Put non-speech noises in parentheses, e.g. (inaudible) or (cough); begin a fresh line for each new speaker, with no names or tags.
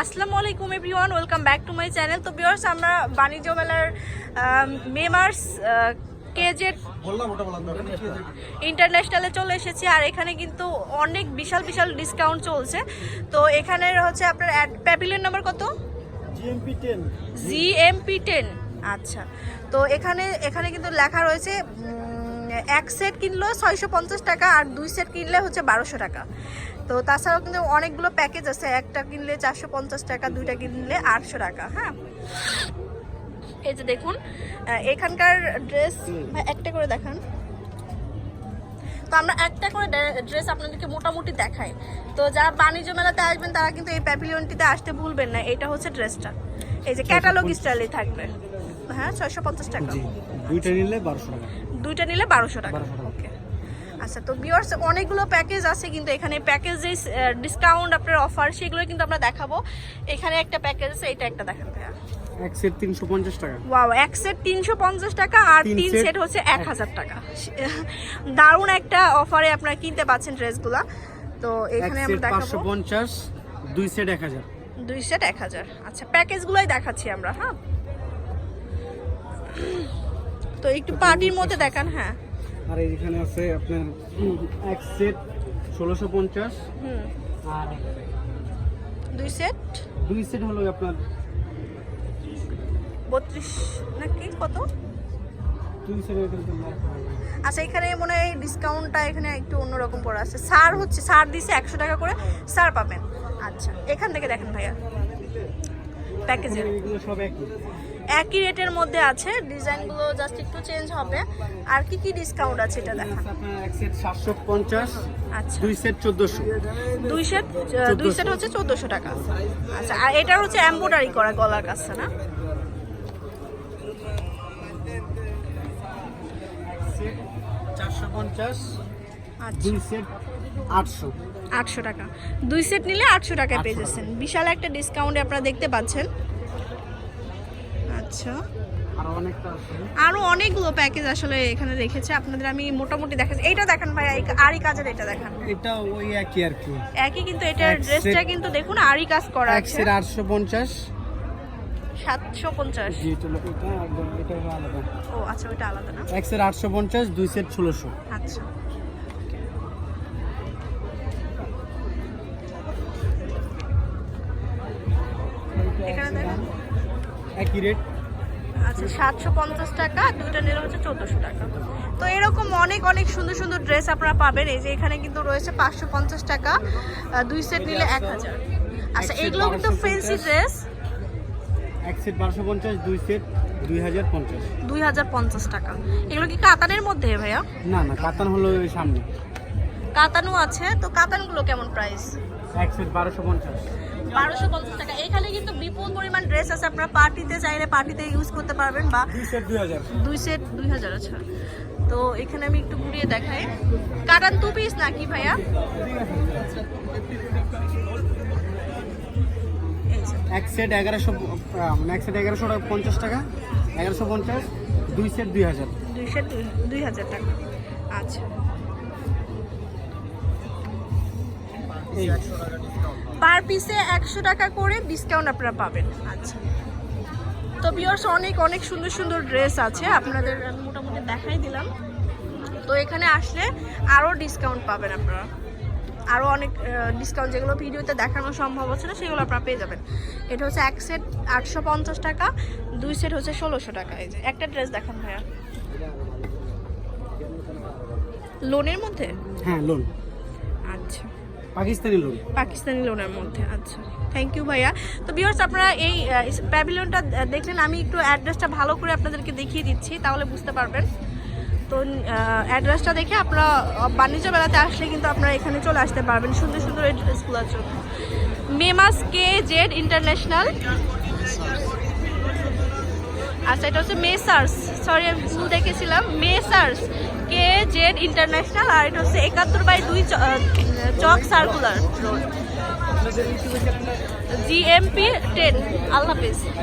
আসসালামু আলাইকুম everyone welcome back to my channel. তো ভিউয়ার্স আমরা বাণিজ্য মেলার মে মার্চ কেজেড ইন্টারন্যাশনালে চলে এসেছি আর এখানে কিন্তু অনেক বিশাল বিশাল ডিসকাউন্ট চলছে। তো এখানের হচ্ছে আপনার প্যাভিলিয়ন নাম্বার কত?
জিএমপি টেন
জিএমপি টেন আচ্ছা। তো এখানে এখানে কিন্তু লেখা রয়েছে এক সেট কিনলো ছয়শো পঞ্চাশ টাকা আর দুই সেট কিনলে হচ্ছে বারোশো টাকা। তো তাছাড়াও কিন্তু অনেকগুলো প্যাকেজ আছে একটা কিনলে চারশো পঞ্চাশ টাকা দুইটা কিনলে আটশো টাকা হ্যাঁ? এই যে দেখুন এখানকার ড্রেস একটা করে দেখান। তো আমরা একটা করে ড্রেস আপনাদেরকে মোটামুটি দেখাই। তো যারা বাণিজ্য মেলাতে আসবেন তারা কিন্তু এই প্যাভিলিয়নটিতে আসতে ভুলবেন না এটা হচ্ছে ড্রেসটা এই যে ক্যাটালগ স্টাইলে থাকবে। হ্যাঁ ছয়শো পঞ্চাশ টাকা।
দুইটা নিলে বারোশো টাকা।
দুইটা নিলে বারোশো টাকা। ওকে আচ্ছা তো বিয়ার্স অনেকগুলো প্যাকেজ আছে কিন্তু এখানে প্যাকেজ যে ডিসকাউন্ট আপনার অফার সেগুলো কিন্তু আমরা দেখাবো। এখানে একটা প্যাকেজ আছে এটা একটা দেখান ভাইয়া।
এক সেট তিনশো পঞ্চাশ টাকা।
ওয়াও এক সেট তিনশো পঞ্চাশ টাকা আর
তিন
সেট হচ্ছে এক। হাজার টাকা। (laughs) দারুণ একটা অফারে আপনারা কিনতে পাচ্ছেন ড্রেসগুলা। তো এখানে আমরা দেখাবো।
দুই সেট এক হাজার।
দুই সেট এক হাজার। আচ্ছা প্যাকেজগুলোই দেখাচ্ছি আমরা হ্যাঁ? তো একটু পার্টির মধ্যে দেখান হ্যাঁ।
আর এইখানে আছে আপনার এক সেট ষোলোশো পঞ্চাশ।
হুম।
আর
দুই সেট?
দুই সেট হলো আপনার
বত্রিশ নাকি কত? আচ্ছা এখানে মনে হয় ডিসকাউন্টটা এখানে একটু অন্যরকম পড়ে আছে। সার হচ্ছে সার দিছে একশো টাকা করে সার পাবেন। আচ্ছা এখান থেকে দেখেন ভাইয়া। প্যাকেজের।
একই
রেটের মধ্যে আছে ডিজাইনগুলো জাস্ট একটু চেঞ্জ হবে। আর কি কি ডিসকাউন্ট আছে এটা দেখান
আপনার এক সেট
আচ্ছা।
দুই সেট চোদ্দোশো।
দুই সেট দুই সেট হচ্ছে চোদ্দোশো টাকা। আচ্ছা আর এটার হচ্ছে এম্বোডারি করা গলার কাছে না?
সেট চারশো পঞ্চাশ।
আচ্ছা
দুই সেট আটশো।
আটশো টাকা। দুই সেট নিলে আটশো টাকায় পেয়ে যাচ্ছেন। বিশাল একটা ডিসকাউন্টে আপনারা দেখতে পাচ্ছেন। আচ্ছা।
আর
অনেকগুলো প্যাকেজ আসলে এখানে রেখেছে। আপনাদের আমি মোটামুটি দেখাচ্ছি। এইটা দেখেন ভাই আরি কাজের এটা দেখান।
এটা ওই একই আর কি।
একই কিন্তু এটার ড্রেসটা কিন্তু দেখুন আরি কাজ করা আছে।
সেট আটশো পঞ্চাশ।
সাতশো পঞ্চাশ।
জি এটা হলো- এটা একদম এটা হলো আলাদা।
ও আচ্ছা ওইটা আলাদা না?
এক সেট আটশো পঞ্চাশ দুই সেট ষোলোশো।
আচ্ছা।
একই রেট
আচ্ছা সাতশো পঞ্চাশ টাকা দুইটা নিলে হচ্ছে চোদ্দোশো টাকা। তো এরকম অনেক অনেক সুন্দর সুন্দর ড্রেস আপনারা পাবেন। এই যে এখানে কিন্তু রয়েছে পাঁচশো পঞ্চাশ টাকা দুই সেট নিলে এক হাজার। আচ্ছা এগুলো কিন্তু
1250
ফেন্সি ড্রেস
এক সেট বারোশো পঞ্চাশ দুই সেট দুই হাজার পঞ্চাশ।
দুই হাজার পঞ্চাশ টাকা। এগুলো কি কাতানের মধ্যে ভাইয়া?
না না কাতান হলো ওই সামনে।
কাতানও আছে। তো কাতানগুলো কেমন প্রাইস
এক সেট বারোশো পঞ্চাশ।
বারোশো পঞ্চাশ টাকা। এখানে কিন্তু বিপুল পরিমাণ ড্রেস আছে। আপনারা পার্টিতে চাইলে পার্টিতে ইউজ করতে পারবেন বা
দুই সেট দুই হাজার।
দুই সেট দুই হাজার আছে তো এখানে আমি একটু ঘুরিয়ে দেখাই। কাটান টু পিস নাকি ভাইয়া?
এক সেট এগারোশো মানে এক সেট এগারোশো টাকা পঞ্চাশ টাকা এগারোশো পঞ্চাশ দুই সেট দুই হাজার।
দুই সেট দুই হাজার টাকা। আচ্ছা। পার পিসে একশো টাকা করে ডিসকাউন্ট আপনারা পাবেন। আচ্ছা। তো বিয়ার্স অনেক অনেক সুন্দর সুন্দর ড্রেস আছে। আপনাদের আমি মোটামুটি দেখাই দিলাম। তো এখানে আসলে আরও ডিসকাউন্ট পাবেন আপনারা। আরও অনেক ডিসকাউন্ট যেগুলো ভিডিওতে দেখানো সম্ভব হচ্ছে না সেগুলো আপনারা পেয়ে যাবেন। এটা হচ্ছে এক সেট আটশো পঞ্চাশ টাকা দুই সেট হচ্ছে ষোলোশো টাকা। এই যে একটা ড্রেস দেখান ভাইয়া। লোনের মধ্যে?
হ্যাঁ লোন
আচ্ছা।
পাকিস্তানি লোন।
পাকিস্তানি লোনের মধ্যে আচ্ছা। থ্যাংক ইউ ভাইয়া। তো বিয়ার্স আপনারা এই প্যাভিলিয়নটা দেখলেন, আমি একটু অ্যাড্রেসটা ভালো করে আপনাদেরকে দেখিয়ে দিচ্ছি, তাহলে বুঝতে পারবেন। তো অ্যাড্রেসটা দেখে আপনারা বাণিজ্য মেলাতে আসলে কিন্তু আপনারা এখানে চলে আসতে পারবেন, সুন্দর সুন্দর এই ড্রেসগুলোর জন্য মেমাস কে জেড ইন্টারন্যাশনাল আচ্ছা এটা হচ্ছে মেসার্স। সরি আমি ভুল দেখেছিলাম। মেসার্স কে জেড ইন্টারন্যাশনাল আর এটা হচ্ছে একাত্তর বাই দুই Chawk circular road GMP ten আল্লাহ হাফিজ।